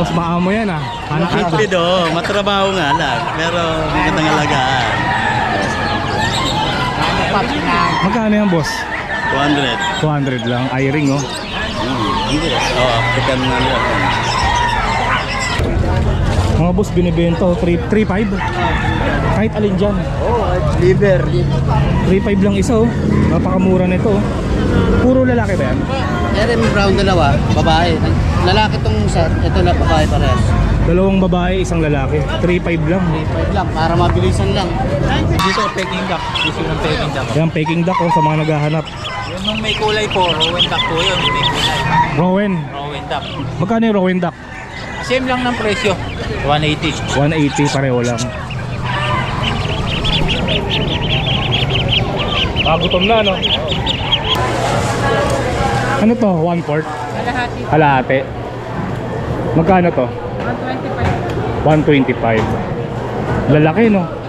Boss, baka mo yan ah. Anak. Hipid oh, matrabaho nga lang. Pero magandang alagaan. Magkano yan, boss? 200. 200 lang. Eye-ring, oh. Hmm, hindi. Oh, African na lang. Mga boss, binibenta oh. 3 3.5. Kahit alin dyan. Oh, liver. 3.5 lang isa, oh. Napakamura nito, oh. Puro lalaki ba yan? Meron brown dalawa, babae. Lalaki tong isa, ito na babae parehas. Dalawang babae, isang lalaki. 3.5 lang. 3.5 lang, para mabilisan lang. Dito, Peking duck. Gusto ng Peking duck. Yan, Peking duck, oh, sa mga naghahanap. Yung nung may kulay po, Rowan duck po yun. May kulay. Rowan. Rowan duck. Magkano yung Rowan duck? Same lang ng presyo. 180. 180, pareho lang. Kagutom na, no? Ano to? One quart? Kalahati. Kalahati. Magkano to? 125. 125. Lalaki, no?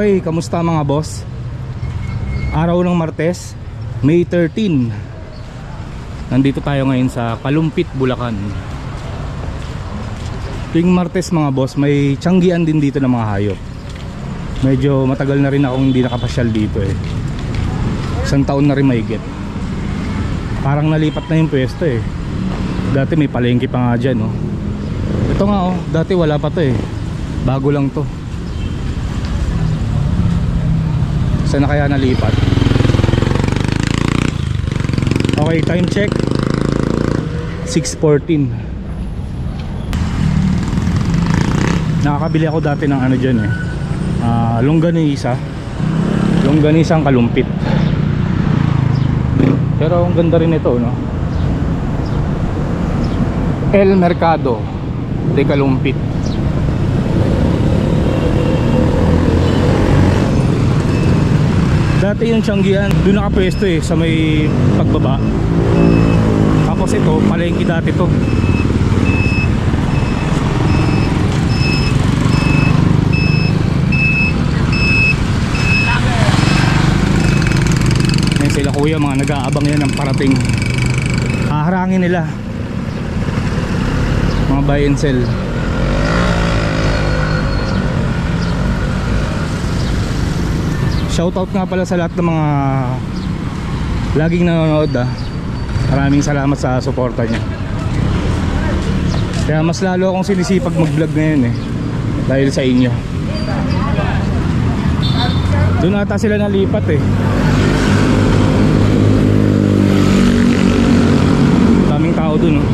Okay, kamusta mga boss? Araw ng Martes, May 13 Nandito tayo ngayon sa Kalumpit, Bulacan. Tuwing Martes mga boss, may tiyanggian din dito ng mga hayop. Medyo matagal na rin akong hindi nakapasyal dito eh. Isang taon na rin mahigit. Parang nalipat na yung pwesto eh. Dati may palengke pa nga dyan oh. Ito nga oh, dati wala pa to eh. Bago lang to Saan na kaya nalipat? Okay, time check. 6.14 Nakakabili ako dati ng ano dyan eh. Uh, Longganisa. Longganisang kalumpit. Pero ang ganda rin ito no? El Mercado de Kalumpit Dati yung Tianggian, doon nakapwesto eh sa may pagbaba. Tapos ito, palengke dati to. Yan sila kuya, mga nag-aabang yan ng parating. Haharangin nila. Mga buy and sell. Shoutout nga pala sa lahat ng mga laging nanonood ah. Maraming salamat sa suporta niya. Kaya mas lalo akong sinisipag mag-vlog ngayon eh. Dahil sa inyo. Doon ata sila nalipat eh. Daming tao doon oh.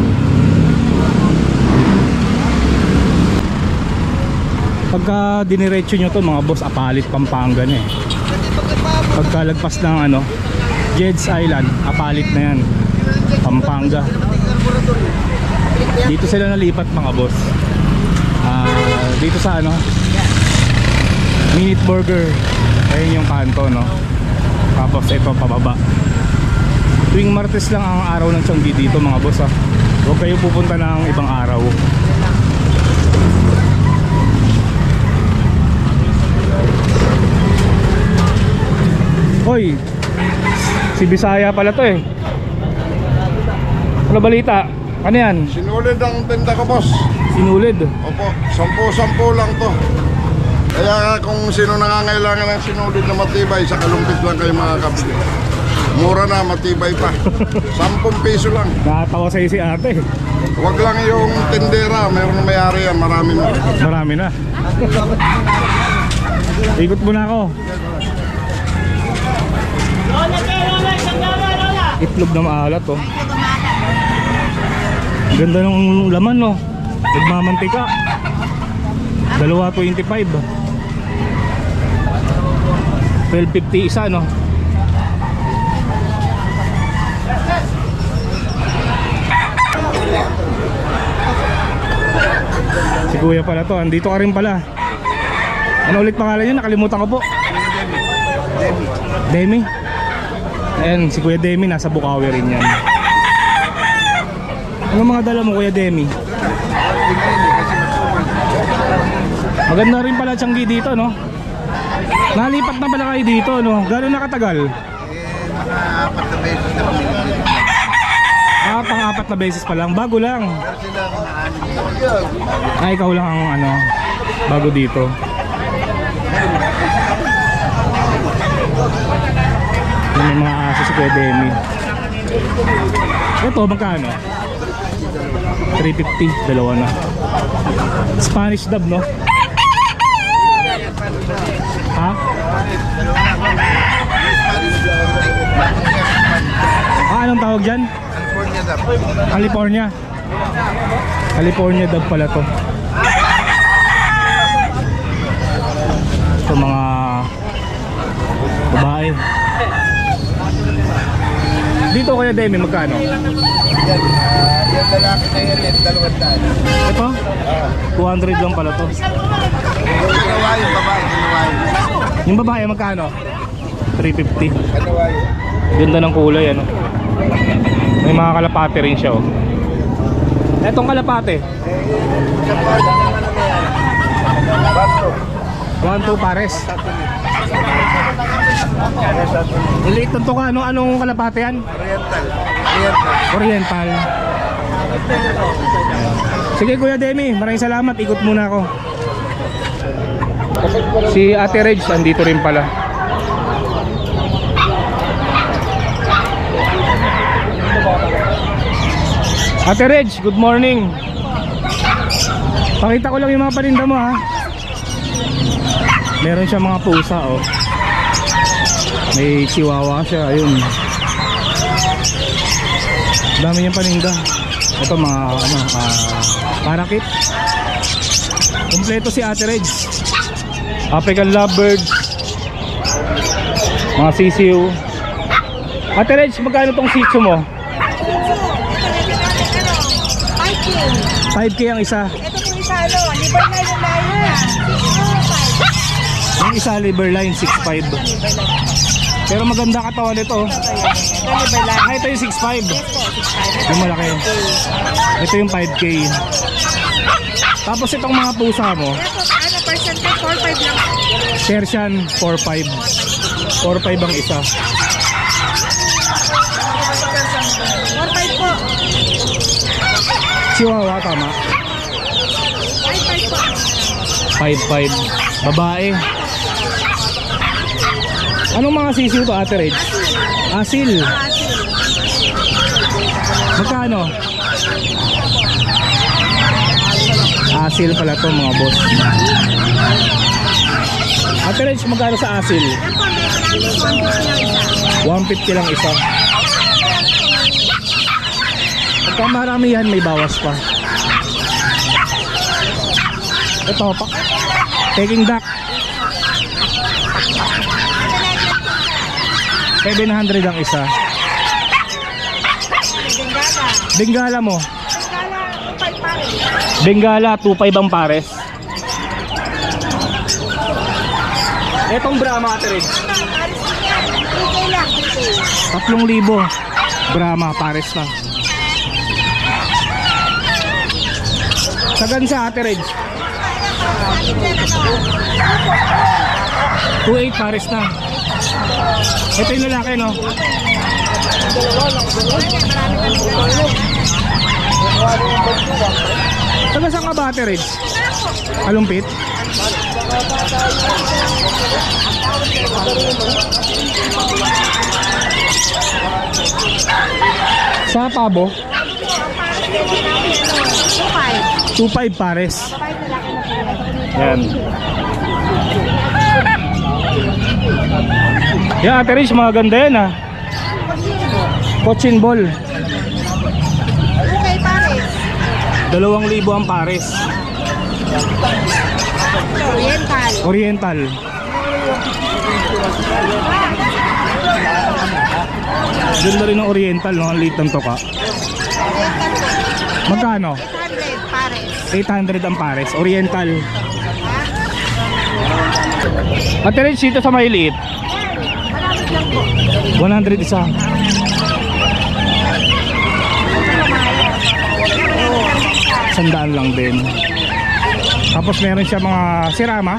Pagka diniretso nyo to mga boss, apalit Pampanga na eh pagkalagpas ng ano Jed's Island apalit na yan. Pampanga. Dito sila nalipat mga boss. Ah, dito sa ano Minute Burger. Ayun yung kanto no? Tapos ito pababa. Tuwing Martes lang ang araw ng Tianggi dito mga boss ha huwag kayo pupunta ng ibang araw Hoy, si Bisaya pala to eh. Ano balita? Ano yan? Sinulid ang tinda ko, boss. Sinulid. Opo, sampu-sampu lang to. Kaya kung sino nangangailangan ng sinulid na matibay, sa kalumpit lang kayo makakabili. Mura na, matibay pa. Sampung piso lang. Nakatawa sa'yo si ate. Huwag lang yung tindera, meron na may-ari yan, marami na. Marami na. Ikot muna ako. Itlog na maalat oh. Ganda ng laman no. Nagmamantika. Dalawa 25. 12.50 isa no. Si kuya pala to, andito ka rin pala. Ano ulit pangalan niya? Nakalimutan ko po. Demi. Ayan, si Kuya Demi nasa Bukawi rin yan. Ano mga dala mo Kuya Demi? Maganda rin pala Tianggi dito, no? Nalipat na pala kayo dito, no? Gano'n na katagal? Ah, pang-apat na beses pa lang. Bago lang. Ah, ikaw lang ang ano, bago dito. Yung may mga aso si Kuya Demi. Ito, magkano? 350, dalawa na. Spanish dub, no? Ha? Ah, anong tawag dyan? California. California dub pala to. Ito mga babae. Dito kaya Demi, magkano? Yung lalaki na yan, dalawang daan. Ito? 200 lang pala to. Yung ginawa yung babae, ginawa yun. Yung babae magkano? 350. Ginawa. Ganda ng kulay ano. May mga kalapate rin siya oh. Etong kalapate. One, two pares. Maliit na to ka. Ano, anong kalapate yan? Oriental. Oriental. Oriental. Sige Kuya Demi, maraming salamat. Ikot muna ako. Si Ate Reg, andito rin pala. Ate Reg, good morning. Pakita ko lang yung mga paninda mo ha. Meron siya mga pusa oh. May chihuahua siya, ayun. Dami niyang paninda. Ito mga ano, ah, parakit. Kompleto si Ate Reg. African lovebirds. Mga sisiw. Ate Reg, magkano tong sitio mo? 5k ang isa. Ito po isa ano, liver na yung layer. Yung isa liver line 6.5. Pero maganda katawan nito. oh. Ah, ito yung 6.5. Yung malaki. Ito yung 5k. Tapos itong mga pusa mo, ano, percentage 4-5 lang. Persian 4.5. 4.5 ang isa. 4-5 po. Chihuahua tama. 5-5 po. 5.5. Babae. Anong mga sisiw to Ate Reg? Asil. Magkano? Asil pala to mga boss. Ate Reg, magkano sa asil? Ito, may namin 150 lang 150 lang isa. Pagka marami yan, may bawas pa. Ito, pa Peking duck. 700 ang isa. Bengala. Mo. Bengala, 5 pa rin. Bengala, 2.5 ang pares. Etong Brahma Ate Reg. Paris niya. 3K lang, 3K. 3,000. Brahma, pares na. Sagan sa Ate Reg. 2.8 pares na. Ito yung lalaki, no? Taga saan ka ba, Ate Reg? Alumpit? Sa Pabo? 2-5. 2.5 pares. 5 na laki na po. Yan. Yan, Ate Rich, mga ganda yan ah. Cochin ball. Okay, pares. Dalawang libo ang pares. Oriental. Oriental. Ganda rin ng Oriental, no? Ang liit ng toka. Magkano? 800 pares. 800 ang pares. Oriental. Ate Rich, dito sa may liit. Maramit lang po. 100 isa. Sandaan lang din. Tapos meron siya mga sirama.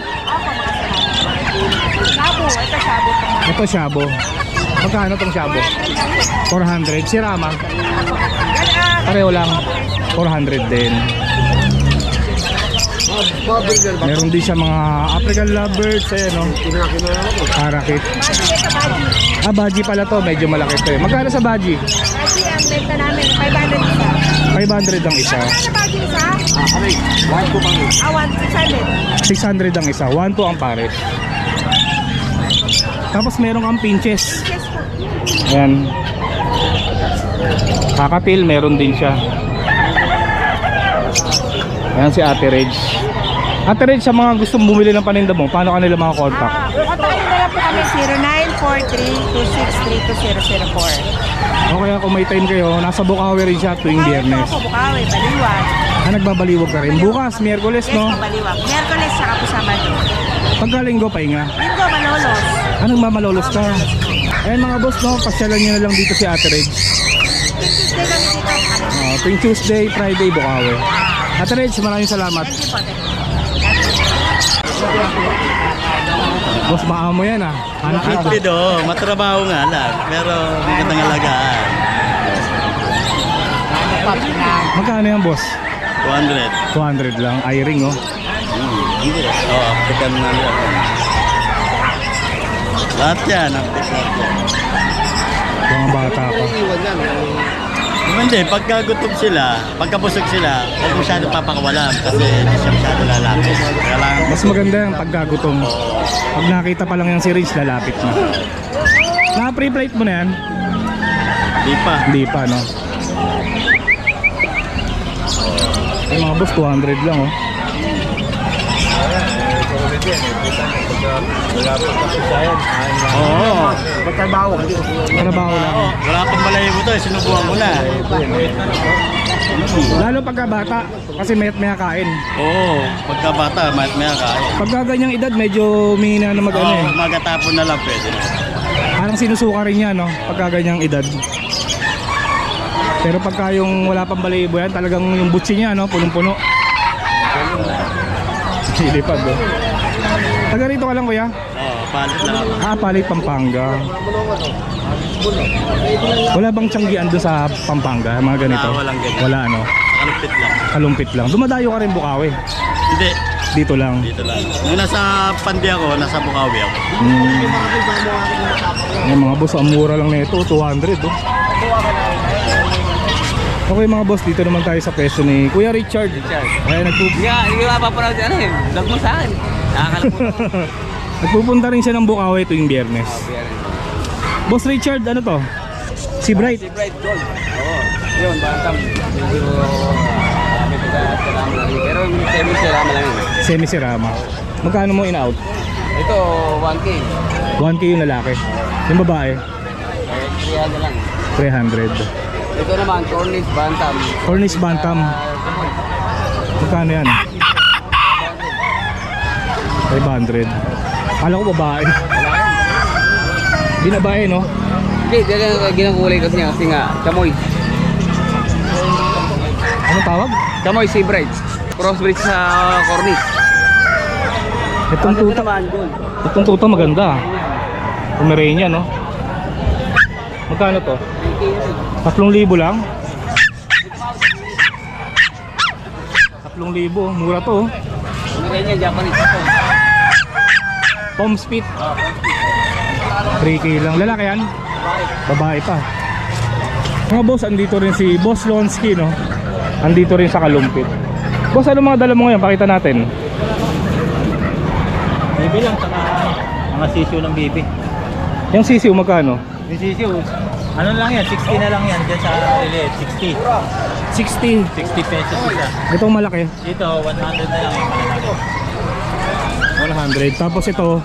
Ito shabu po. Ito shabo. Magkano tong shabo? 400. Sirama. Pareho lang. 400 din. Meron din siya mga African lovebirds. Ayan o. Parakit. Ah, baji pala to. Medyo malaki to eh. Magkano sa baji? Baji ang benta namin. 500 isa. 500 ang isa. Ano baji isa? Ah, 1, 600. 600 ang isa. 1 to ang pares. Tapos meron kang pinches. Po. Ayan. Kakatil, meron din siya. Ayan si Ate Reg. Ate Reg, sa mga gustong bumili ng paninda mo, paano kanila mga contact? Ah, lang po kami 0943-263-2004. O kaya kung may time kayo, nasa Bukawi rin siya tuwing biyernes. Ako, Bukawi, Baliwag. Ah, nagbabaliwag ka rin. Bukas, Miyerkules, Yes, no? po, Baliwag. Merkules, saka po Sabado. Pagkalinggo, pahinga. Linggo, Manolos. Anong mamalolos ka? Ayan mga boss, no? Pasyalan nyo na lang dito si Ate Reg. Tuesday kami dito. Uh, tuwing Tuesday, Friday, Bukawi. Ate Reg, maraming salamat. Thank you po. Boss, maamo yan ah. Anak kita. Rapido, matrabaho nga lang. Pero magandang alagaan. Magkano yan, boss? 200. 200 lang. Eye-ring, oh. Hmm, hindi. Oo, oh, African na yan. Lahat yan, African yan. Mga bata pa. Hindi, pagka gutom sila, pagka busog sila, huwag masyadong papakawalan kasi hindi siya masyado lalaki. Kaya lang, Mas maganda yung pagkagutom. Pag nakita pa lang yung syringe, lalapit na. Na-pre-flight mo na yan? di pa. Hindi pa, no? Yung mga boss, 200 lang, oh. Oo. Trabaho lang. Oo, wala pang balahibo to, eh, sinubukan ko na. Lalo pagka bata, kasi mayat maya kain. Oo, pagka bata, mayat maya kain. Pagka ganyang edad, medyo humihina na mag ano Oo, eh. magatapon na lang pwede na. Parang sinusuka rin yan, no? Pagka ganyang edad. Pero pagka yung wala pang balayibo yan, talagang yung butsi niya, no? Punong-puno. Ilipad, no? Taga rito ka lang, kuya? Oo, palit lang ako. Ah, Palit, Pampanga. Wala bang tiyanggian doon sa Pampanga? Mga ganito? Wala, walang ganyan. Wala, ano? Kalupit lang. Kalumpit lang. Dumadayo ka rin Bukawi. Hindi, Dito lang. dito lang. Nung nasa Pandi ako, nasa Bukawi ako. Hmm. Yung mga boss, ang mura lang nito, 200 oh. Okay mga boss, dito naman tayo sa pwesto ni Kuya Richard. Richard. Kaya Hindi nga, hindi ko mapapanood ano eh. Vlog mo sa akin. Nakakalimutan. nagpupunta rin siya ng Bukawi tuwing biyernes. Boss Richard, ano to? Si Bright. Si Bright Gold. Oo. Yun, bantam. Medyo ko sa salamat na rin. Pero semi salamat lang yun. Semi-Serama. Magkano mo in-out? Ito, 1K. 1K yung lalaki. Yung babae, Eh, 300 lang. 300. Ito naman, Cornish Bantam. Cornish Bantam. Ah. Magkano yan? 500. Kala ko babae. Di na babae, no? Hindi, ang ginakulay kasi nga, kasi nga, Chamoy. Anong tawag? Chamoy Sea Bright. Crossbreed sa Cornish. Itong Ito tuta, itong tuta maganda. Pomeranian, no? Magkano to? 3,000 lang? 3,000, mura to. oh. Pomeranian, Japanese. Palm spit. 3K lang. Lalaki yan? Babae pa. Mga boss, andito rin si Boss Lonsky, no? Andito rin sa Kalumpit. Boss, ano mga dala mo ngayon? Pakita natin. Bibi lang, saka mga sisiyo ng bibi. Yung sisiw, magkano? Yung sisiyo, Ano lang yan? 60 na lang yan dyan sa Liliit. 60. 60. 60 pesos isa. Itong malaki. Dito, 100 na lang yung malalaki. 100. Tapos ito,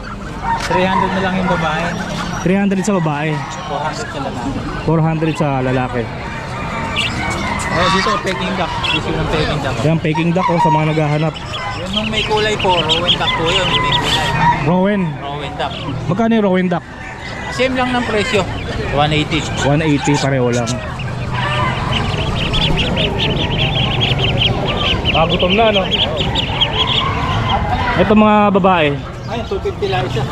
300 na lang yung babae. 300 sa babae. 400 sa lalaki. 400 sa lalaki. Eh, dito, Peking duck. Issue ng Peking duck. Yan, Peking duck oh, sa mga naghahanap. Yun nung may kulay po, Rowan duck po yun. May kulay. Rowen. Rowan duck. Magkano yung Rowen duck? Same lang ng presyo. 180. 180 pareho lang. Ah, gutom na, no? Ito mga babae, Ayun, 250 lang isa.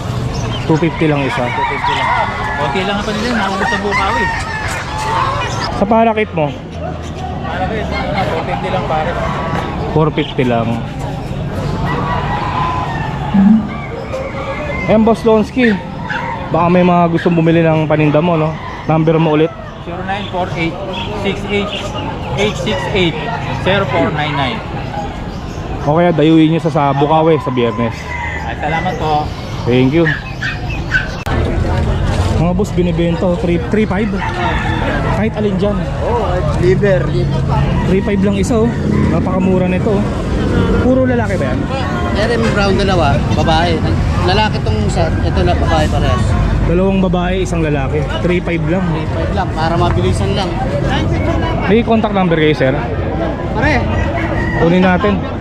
250 lang isa. 250 lang. Okay lang pa nila, naubos sa bukawi. Sa parakit mo, Para rin, 250 lang pare. 450 lang. Ayan, Boss Lonsky. Baka may mga gustong bumili ng paninda mo, no? Number mo ulit. 0948-68-868-0499. O kaya dayuin nyo sa sa Bukawi sa biyernes. Ay, salamat po. Thank you. Mga boss, binibento. 3.5. Kahit alin dyan. Oh, liver. 3.5 lang isa, oh. Napakamura nito, oh. Puro lalaki ba yan? Meron brown dalawa, babae. Lalaki tong isa, ito na babae parehas. Dalawang babae, isang lalaki. 3.5 lang. 3.5 lang, para mabilisan lang. May contact number kayo, sir? Pare, Kunin natin.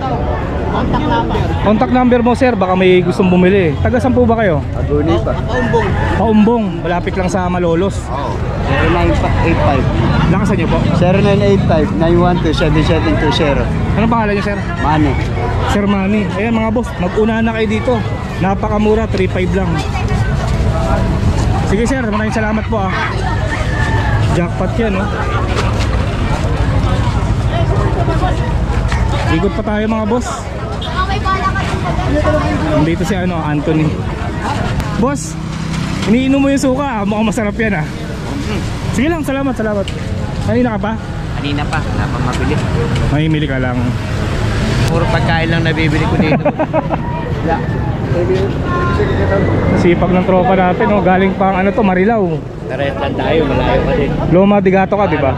Contact number. Contact number mo, sir. Baka may gustong bumili. Taga saan po ba kayo? Aguni pa. Paumbong. Paumbong. Malapit lang sa Malolos. Oo. 0985. Lakasan niyo po. 0985-912-7720. Ano pangalan niyo, sir? Mane. Sir Manny. Ayan mga boss, mag-una na kayo dito. Napakamura, 3.5 lang. Sige sir, maraming salamat po ah. Jackpot yan, no? Ikot pa tayo mga boss. Nandito si ano, Anthony. Boss, iniinom mo yung suka ah. Mukhang masarap yan ah. Sige lang, salamat, salamat. Kanina ka pa? Kanina pa, wala pang mabili. Mamimili ka lang. Puro pagkain lang nabibili ko dito. Sipag ng tropa natin, oh. galing pang ano to, Marilao. Karet lang tayo, malayo pa din. Loma de Gato ka, di ba?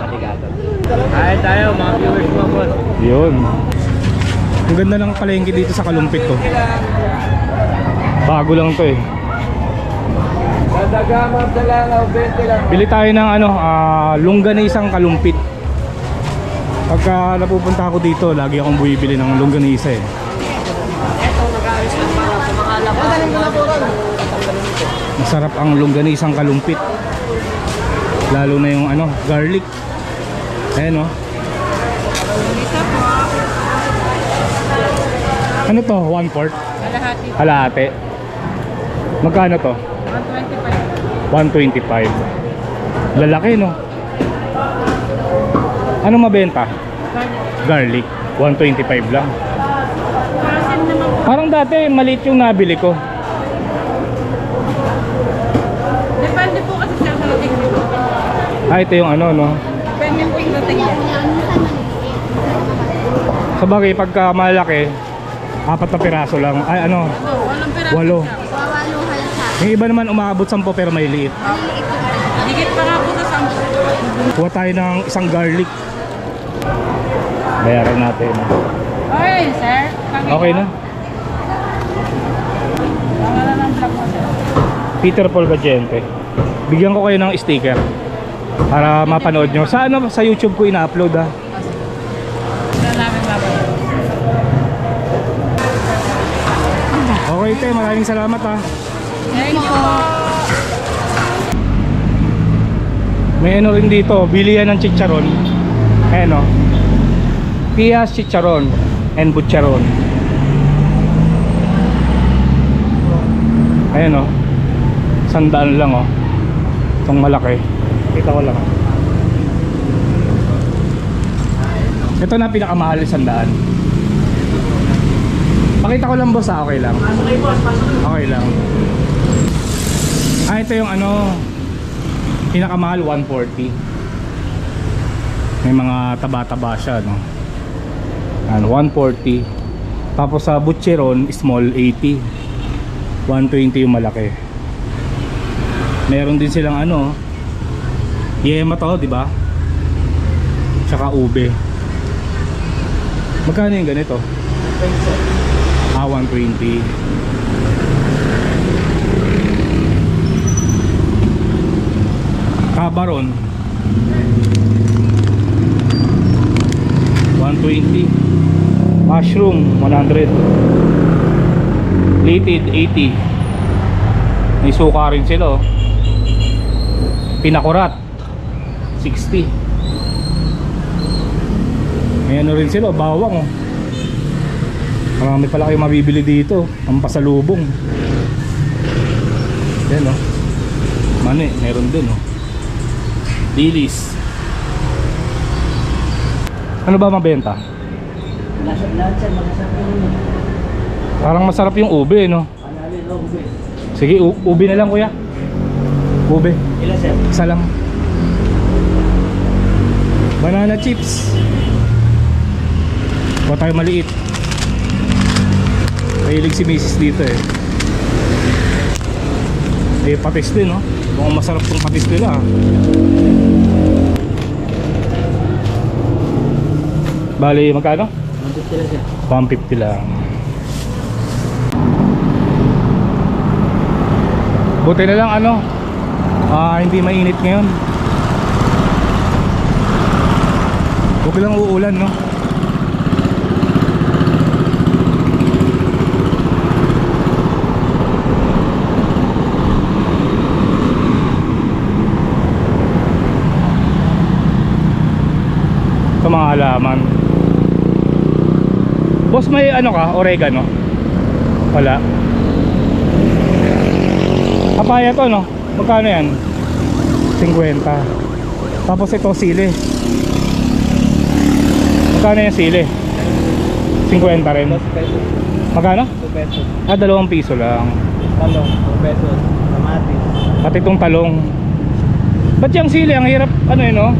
Kain tayo, mga viewers mo boss. Yun. Ang ganda ng palengke dito sa Kalumpit to. Bago lang to eh. Dadagamang sa langaw, 20 lang. Bili tayo ng ano, ah, longganisang Kalumpit. Pagka napupunta ako dito, lagi akong bumibili ng longganisa eh. Masarap ang longganisang Kalumpit. Lalo na yung ano, garlic. Ayan oh. Ano to? One quart? Kalahati. Kalahati. Magkano to? 125. 125. Lalaki no? Ano mabenta? Garlic. 125 lang. Parang dati maliit yung nabili ko. Depende po kasi sa dating nito. Ah, ito yung ano no. Depende po yung dating niya. Sa bagay, pagka malaki, apat na piraso lang. Ay ano, Oo, walang piraso Walo. Wawaluhan siya. yung iba naman umaabot 10 pero may liit. Maliliit yung Higit pa nga po sa sampo. Kuha tayo ng isang garlic. Bayaran natin. Okay, sir. Pakita. Okay na. Pangalan ng vlog mo, sir. Peter Paul Gadiente. Bigyan ko kayo ng sticker para mapanood nyo. Sa ano, sa YouTube ko ina-upload ah. Wala namin babalik. Okay te, maraming salamat ah. Thank you po. May ano rin dito, bili yan ng chicharon. Ayan o. Pias chicharon and butcharon. Ayan o. Sandaan lang o. Itong malaki. Kita ko lang. Ito na pinakamahal sandaan. Pakita ko lang boss ah, okay lang. Okay lang. Ah, ito yung ano, pinakamahal 140 may mga taba-taba siya no Yan, 140 tapos sa butcheron small 80 120 yung malaki meron din silang ano Yema to, di ba? Tsaka ube. Magkano yung ganito? Ah, 120. Kabaron. 120. Mushroom, 100. Plated, 80. May suka rin sila, oh. Pinakurat, 60. May ano rin sila, bawang, oh. Marami pala kayo mabibili dito. Ang pasalubong. Yan, oh. Mani, meron din, oh. Dilis. Ano ba mabenta? Parang masarap yung ube, no? Sige, ube na lang, kuya. Ube. Ilan sir? Isa lang. Banana chips. Kuha tayo maliit. Mahilig si Mrs. dito eh. Eh, patis din, no? Mukhang masarap tong patis nila. ah. Bali, magkano? 150 lang. Buti na lang ano, ah hindi mainit ngayon. Huwag lang uulan, no? Ito mga halaman. Boss, may ano ka? Oregano? Wala. Papaya to, no? Magkano yan? 50. Tapos ito, sili. Magkano yung sili? 50 rin. Magkano? 2 pesos. Ah, dalawang piso lang. Talong, 2 pesos. Kamatis. Pati itong talong. Ba't yung sili? Ang hirap, ano yun, no?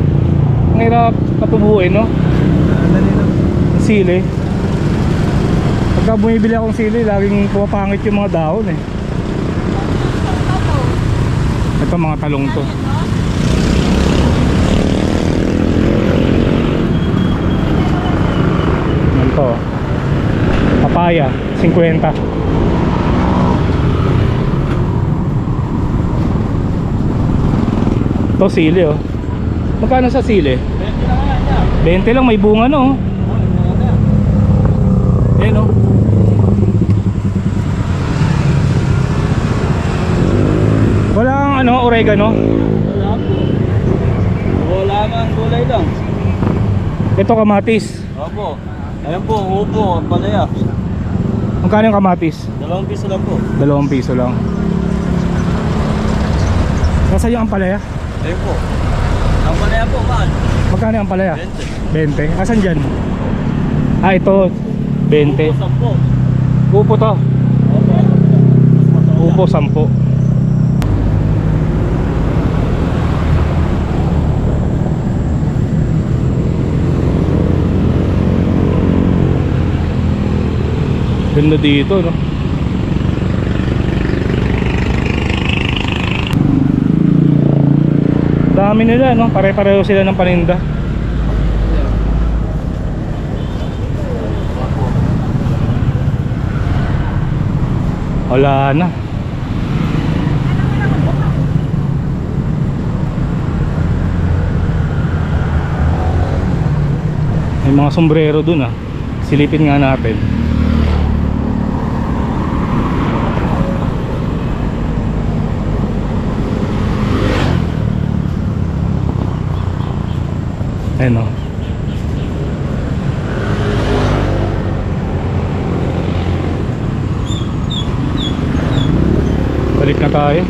Ang hirap patubuin, no? Ang sili. Pagka bumibili akong sili, laging pumapangit yung mga dahon, eh. Ito mga talong to. Yan to. Papaya, 50. To sili oh. Magkano sa sili? 20 lang may bunga no. Yan oh. Wala kang ano, oregano. Wala po. Wala man, gulay lang. Ito kamatis. Opo. Ayan po, upo, palaya. Magkano yung kamatis? Dalawang piso lang po. Dalawang piso lang. Nasaan yung ampalaya? Ayun po. Ang palaya po, mahal. Magkano yung ampalaya? 20. 20. Asan dyan? Ah, ito. 20. Upo, 10. Upo to. Upo, 10. Ganda dito, no? Dami nila, no? Pare-pareho sila ng paninda. Wala na. May mga sombrero dun ah. Silipin nga natin. Ayun oh. Balik na tayo.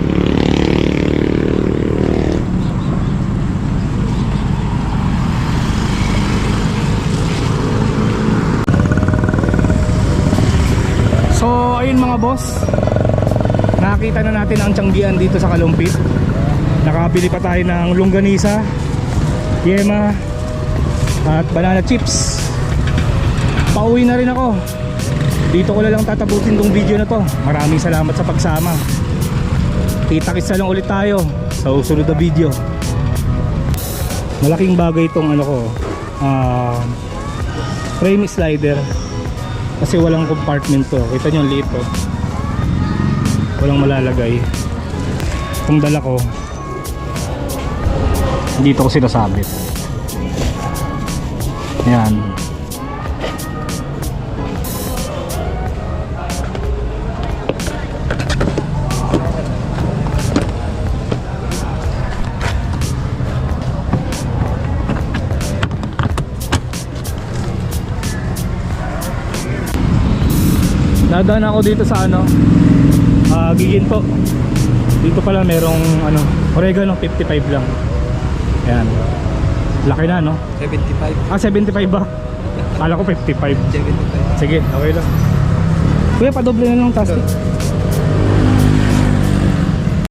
So, ayun mga boss. Nakita na natin ang tiyanggian dito sa Kalumpit. Nakabili pa tayo ng longganisa, yema, at banana chips. Pauwi na rin ako. Dito ko na lang tatapusin tong video na to. Maraming salamat sa pagsama. Kita-kits na lang ulit tayo sa susunod na video. Malaking bagay itong ano ko, ah, frame slider. Kasi walang compartment to. Kita nyo ang liit to. Walang malalagay. Itong dala ko, dito ko sinasabit. Yan. Nadaan ako dito sa ano, ah Giginto. Dito pala merong ano, oregano 55 lang. Ayan. Laki na no? 75. Ah, 75 ba? Kala ko 55. 75. Sige, okay lang. Kuya, padoble na lang tasty.